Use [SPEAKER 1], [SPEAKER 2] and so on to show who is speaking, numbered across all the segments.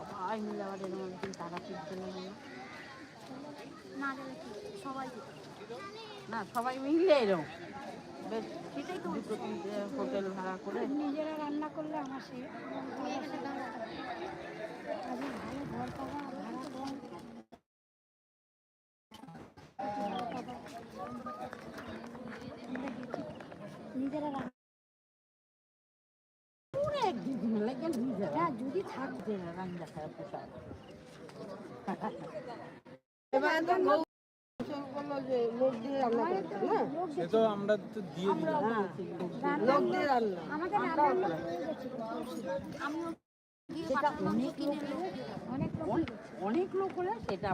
[SPEAKER 1] সবাই মিলে আবার এরকম একদিন না?
[SPEAKER 2] সবাই
[SPEAKER 1] না সবাই মিলে এরকম বেশ সেটাই তো হোটেল ভাড়া করে।
[SPEAKER 2] নিজেরা রান্না করলে আমার সে ভালো ঘর পাবা ভাড়া কম নিজেরা রান্না
[SPEAKER 1] পুরো একদিন লেগে নিজেরা
[SPEAKER 2] হ্যাঁ যদি থাক
[SPEAKER 1] রান্না
[SPEAKER 3] আমরা দিয়ে
[SPEAKER 1] হ্যাঁ
[SPEAKER 4] লোক দিয়ে
[SPEAKER 1] সেটা অনেক লোক
[SPEAKER 2] অনেক
[SPEAKER 1] অনেক- অনেক লোক হলে সেটা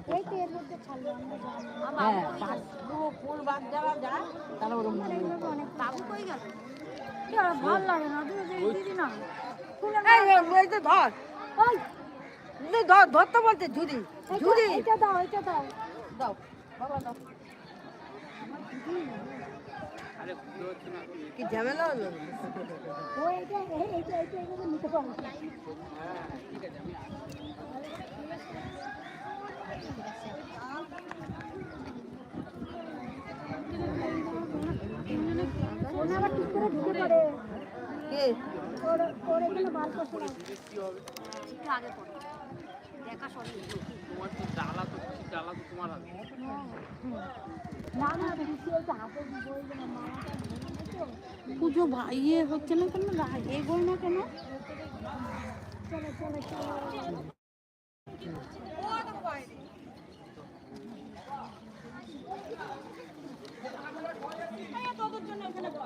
[SPEAKER 1] হ্যাঁ পুরো ফুল বাস যারা যায় তারা ওরকম
[SPEAKER 2] অনেক বাবু কই গেল? ভালো লাগে না দিদি না।
[SPEAKER 4] ধর। ধর ধরতে বলতে ঝুড়ি। ঝুড়ি।
[SPEAKER 2] এটা দাও এটা দাও।
[SPEAKER 1] দাও বাবা দাও।
[SPEAKER 4] কি ঝামেলা হলো?
[SPEAKER 2] পড়ে
[SPEAKER 4] কে?
[SPEAKER 2] ওর ওর এখানে বার করতে লাগে আগে পড়ে। দেখা সব
[SPEAKER 3] তোমার তো জ্বালা তো জ্বালা তো তোমার হাতে?
[SPEAKER 2] না না বেশি ওই হাতে বই না মামাটা
[SPEAKER 1] পুজো ভা- ইয়ে হচ্ছে না কেন? এগোয় না কেন?
[SPEAKER 2] চলো চলো চলো।
[SPEAKER 1] এই জায়গাটা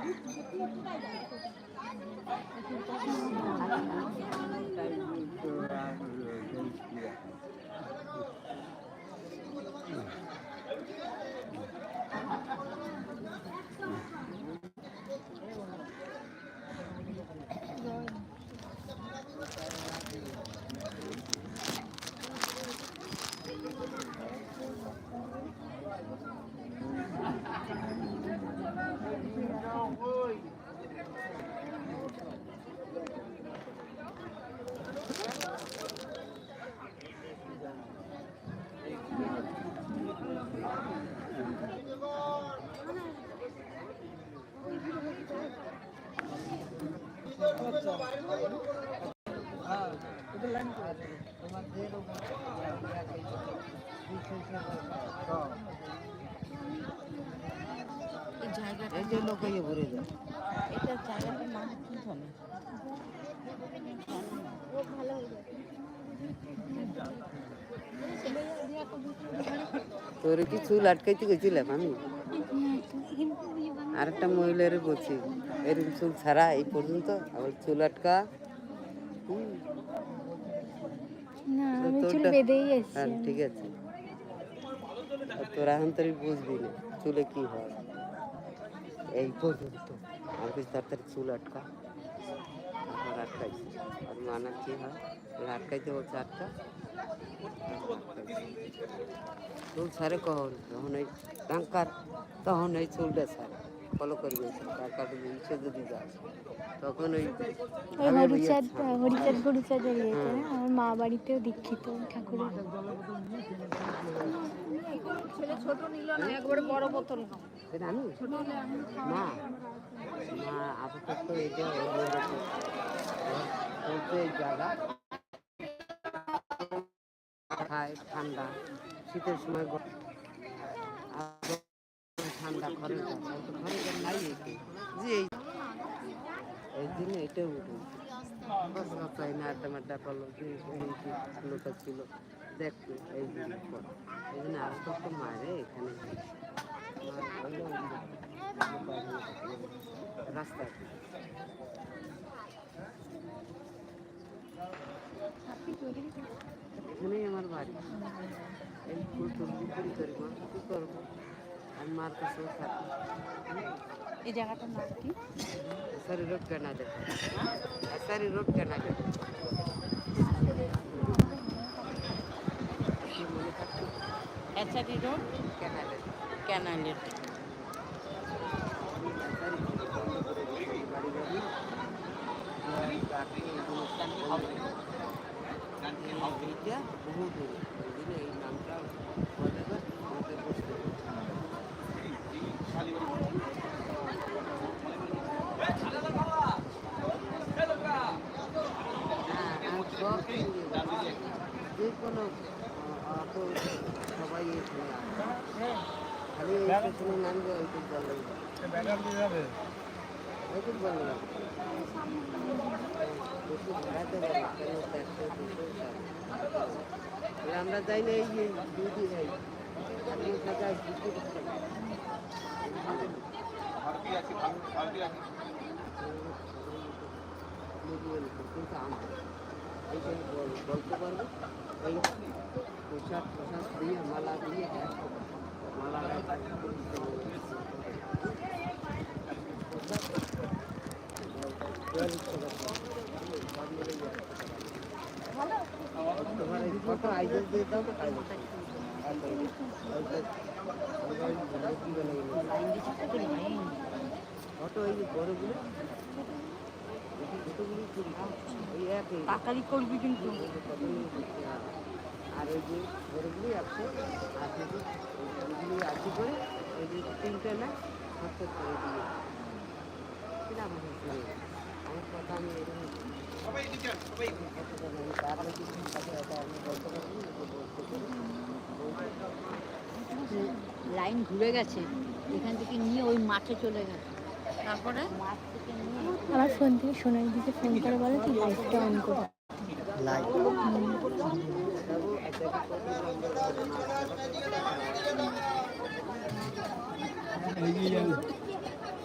[SPEAKER 4] এই যে লোক ইয়ে ঘুরে যায়
[SPEAKER 1] এটা
[SPEAKER 2] ভালো হয়ে
[SPEAKER 4] তোর কি চুল আটকাইতে গেছিলাম আমি? আর একটা মহিলারে বলছি এরকম চুল ছাড়া এই পর্যন্ত আবার চুল আটকা। হ্যাঁ ঠিক আছে। তোরা এখন তোর বুঝবি না চুলে কি হয়? এই পর্যন্ত আমি কিছু তাড়াতাড়ি চুল আটকা। তারপর আটকাইছি। আর মানা কি হয়? আটকাইতে বলছে আটকা। চুল ছাড়ে কখন? যখন ওই টাঙ্কার তখন ওই চুলটা ছাড়ে। ফলো করবে টাকাটা নিচে যদি যায় তখন ওই আমি
[SPEAKER 2] হরিচাঁদ। হরিচাঁদ হরিচাঁদ। ইয়েতে আমার মা বাড়িতেও দীক্ষিত ঠাকুর একবার বড় ঠাকুরের
[SPEAKER 4] এটা আমি মা মা আপাতত এটা এই জায়গা খায় ঠান্ডা। শীতের সময় ঠান্ডা যায়। ঘরে নাই যে এই জন্য এটা উঠে। তাই না আড্ডা মাড্ডা করল লোকটা ছিল। দেখতো এই জন্য এই জন্য আসতো তো মারে এখানে। রাস্তায় এখানেই আমার বাড়ি এই ফুল টুল বিক্রি করি মা কি করব আমি মার কাছেও থাকি
[SPEAKER 1] এই জায়গাটার নাম কি?
[SPEAKER 4] সারি রোড কেনা দেখো। সারি রোড কেনা দেখো। কি মনে থাকছে
[SPEAKER 1] এচারি রোড
[SPEAKER 4] কেনা দেখো
[SPEAKER 1] ক্যানালের
[SPEAKER 4] বাড়ি বাড়ি এইটা বহু দূরে ওই জন্য এই নামটা বলে করে আমাদের বসতে হবে। হ্যাঁ, আর সব যে কোনো অটো সবাই এখানে আসে খালি এই স্টেশনে নামবে ওইটুক বলে ওইটুক বলে বেশি ভাড়াতে পারে কেন চারশো দুশো তাহলে আমরা যাই না এই যে দুটি যাই আপনি টাকা বিক্রি করতে পারেন। মিলিয়ন কিন্তু আমরা এইটাই বল- বলতে পারব এই পোশাক পোশাক দিয়ে মালা দিয়ে মালা ফটো আইডি দিয়ে দাও তো কাজ ফটো এই যে বড়গুলো ছোটগুলি চুরি ওই একই
[SPEAKER 1] তাড়াতাড়ি করবি কিন্তু।
[SPEAKER 4] আর ওই যে বড়গুলি একশো আর যদি ওইগুলি আশি করে ওই যে তিনটে না সত্তর করে দিয়ে। হয়েছে আমার
[SPEAKER 2] লাইন ঘুরে গেছে এখান থেকে নিয়ে ওই মাঠে চলে গেছে
[SPEAKER 1] তারপরে?
[SPEAKER 2] মাঠ থেকে নিয়ে
[SPEAKER 5] আমার ফোন থেকে সোনার দিকে ফোন করে বলে তুই লাইটটা অন করে।
[SPEAKER 3] ও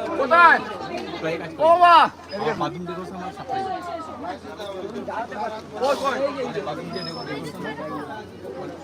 [SPEAKER 3] দেখুন না কাপড়টা কাপড় এই তো কাপড়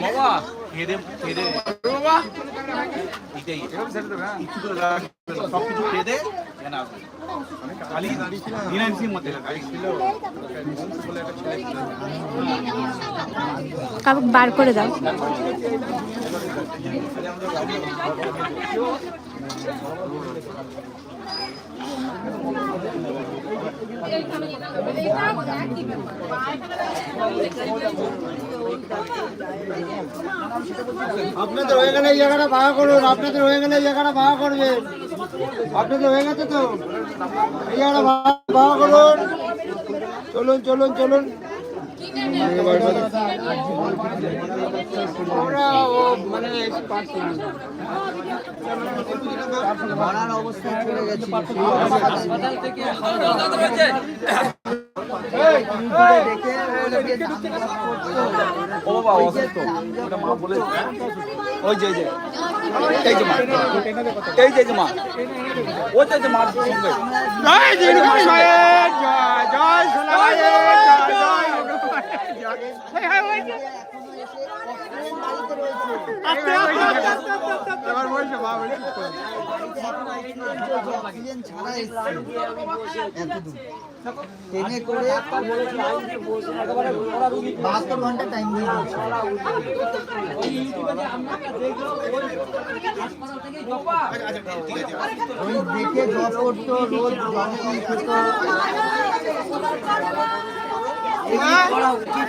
[SPEAKER 3] বাবা খেদে খেদে বাবা। এটাই। কিছু তো সব কিছু খেদে এখানে আসবে খালি নিরামিষের মধ্যে গাড়ি
[SPEAKER 5] বার করে দাও।
[SPEAKER 6] আপনাদের হয়ে গেলে এই জায়গাটা ভাড়া করুন আপনাদের হয়ে গেলে এই জায়গাটা ভাড়া করবেন। আপনাদের হয়ে গেছে তো? এই জায়গাটা ভাড়া করুন। চলুন চলুন চলুন। আমরা মানে। ভাড়ার অবস্থায় চলে গেছি
[SPEAKER 3] ও বাবা অসুস্থ ওটা মা বলে ওই যে যে এই যে মা এই যে মা ওই যে মা
[SPEAKER 6] জয় মায়ের জয় জয় সোনা মায়ের জয় জয় এবার বলছে মা বলছে
[SPEAKER 7] ট্রেনে করে বাহাত্তর ঘণ্টা টাইম দিয়ে ওই দেখে জব করতো রোজ জব খেত করা উচিত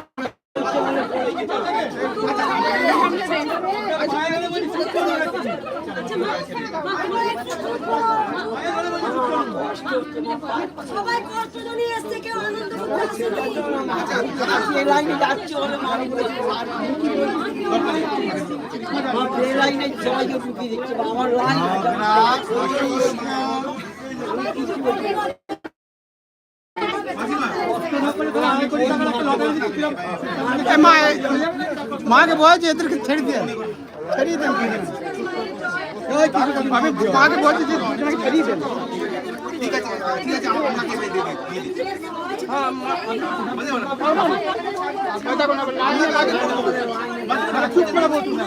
[SPEAKER 5] সবাই কষ্ট জনিয়ে এসছে কেউ আনন্দ করতে আসেনি।
[SPEAKER 6] মাকে বলছি, এদেরকে ছেড়ে দিয়ে ছেড়িয়ে দেন আমি মাকে বলছি যে দুজনকে ছেড়িয়ে দেন চুপ করে বলুন না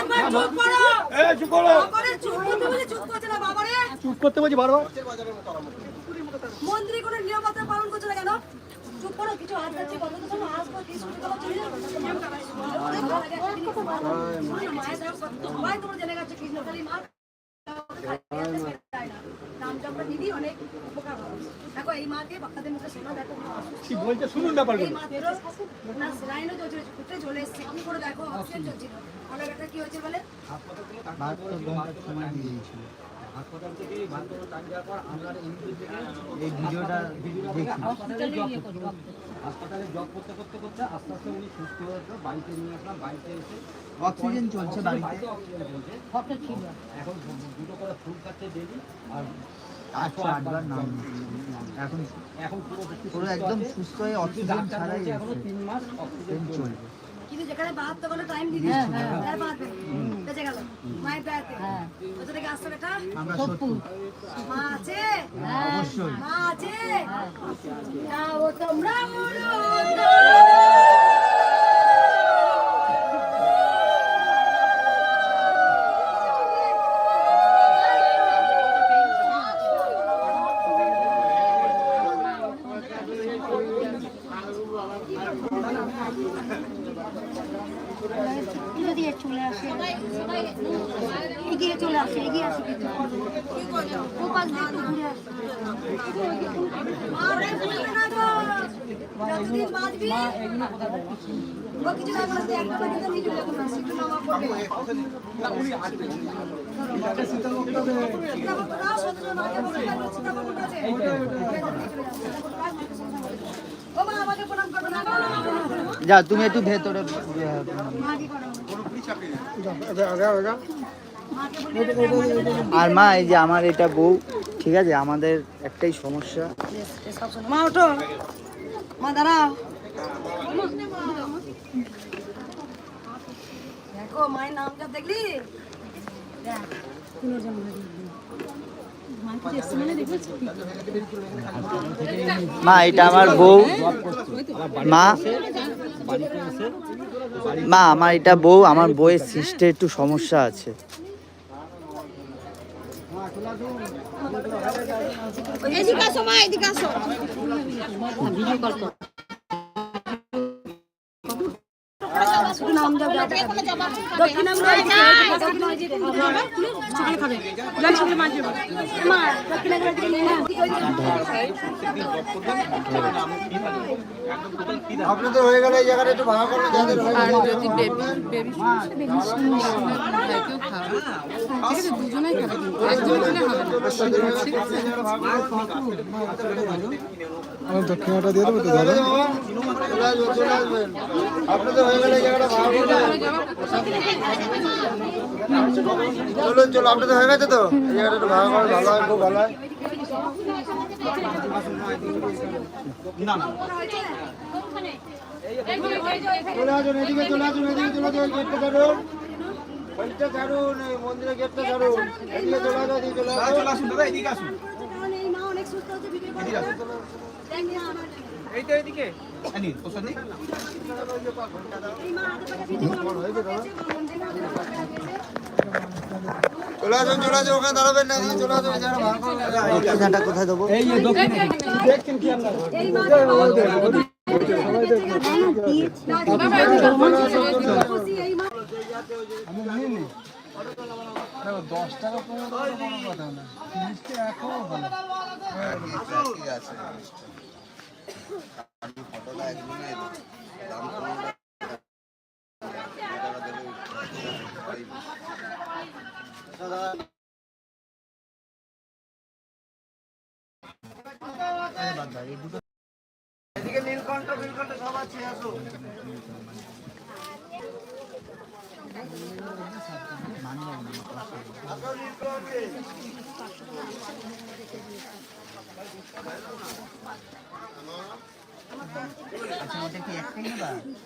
[SPEAKER 5] একবার চুপ করতে
[SPEAKER 6] বলছি বারবার
[SPEAKER 5] মন্দিরে কোনো নিরাপত্তা পালন করছে না কেন চুপ করো কিছু হাত
[SPEAKER 6] কি বলছে? শুনুন ব্যাপারগুলো।
[SPEAKER 5] কি হয়েছে দেখো
[SPEAKER 7] এই ভিডিওটা হাসপাতালে জব করতে করতে করতে আস্তে আস্তে উনি সুস্থ হয়ে বাড়িতে নিয়ে আসলাম বাড়িতে এসে অক্সিজেন চলছে বাড়িতে। এখন দুটো করে ফুল খাচ্ছে ডেলি আর আটবার নাম এখন এখন পুরো পুরো একদম সুস্থ হয়ে অক্সিজেন ছাড়াই এখনও তিন মাস অক্সিজেন চলবে
[SPEAKER 5] কিন্তু যেখানে বাহাত্তর ঘণ্টা টাইম দিদি তার বাহাত্তর বেঁচে গেল মায়ের প্রায়তে। কোথা থেকে আসছে বেটা? মা আছে? মা আছে? না ও তোমরা বলো যদি চলে আসে এগিয়ে চলে আসে এগিয়ে আসে কিন্তু ও পাশ দিয়ে একটু ঘুরে আসে আরে ঘুরে না গো যতদিন বাঁচবি ও কিছু না করতে একটা না কিন্তু নিজে যখন আসে একটু নামা পড়বে সীতাভোগ না, সতেরো মাকে বলে দেয়, সীতাভোগ আছে। ও মা আমাকে প্রণাম করবে না গো।
[SPEAKER 7] যা, তুমি একটু ভেতরে আর মা, এই যে আমার এটা বউ, ঠিক আছে? আমাদের একটাই সমস্যা।
[SPEAKER 5] মা, ওঠো। মা, দাঁড়াও। দেখো মায়ের নাম যা দেখলি?
[SPEAKER 7] মা এটা আমার বউ। মা মা আমার এটা বউ আমার বউয়ের সিস্টে একটু সমস্যা আছে।
[SPEAKER 5] এদিকে আসো মা এদিকে আসো। শুধু নাম দাও দক্ষিণা খাবে। লাঞ্চ করে মাঝে মা দক্ষিণাগুলো এদিকে নিয়ে
[SPEAKER 6] আপনাদের হয়ে গেলে এই জায়গাটা একটু ভাড়া করলে যাদের হয়ে
[SPEAKER 2] আর যদি বেবি বেবি ভাইকেও খাওয়াবে ঠিক আছে দুজনেই খাবে কিন্তু। একজন খেলে হবে না। ঠিক আছে?
[SPEAKER 6] দক্ষিণাটা দিয়ে দেবো তো দাদা আপনাদের হয়ে গেলে এই জায়গাটা চলুন চলো আপনাদের হয়ে গেছে তো? এই জায়গাটা একটু ভাড়া করে ভালো হয় খুব ভালো হয়। চলে আসুন এদিকে চলে আসুন এদিকে চলে আসুন গেটটা ছাড়ুন। গেটটা ছাড়ুন এই মন্দিরের গেটটা ছাড়ুন। এদিকে চলে আসুন এদিকে চলে আসুন।
[SPEAKER 3] আসুন দাদা এদিকে আসুন।
[SPEAKER 5] এই মা অনেক সুস্থ হচ্ছে ভিডিও করে দেখ না
[SPEAKER 7] চলে আসুন চলে আসুন ওখানে দাঁড়াবেন না চলে আসুন
[SPEAKER 8] দক্ষিণাটা কোথায় দেবো
[SPEAKER 9] এই
[SPEAKER 7] দশ টাকা পনেরো কথা না জিনিসটা এখনও ভালো এদিকে নীলকণ্ঠ নীলকণ্ঠ সব আছে আসো। 아, 제가어제了 약.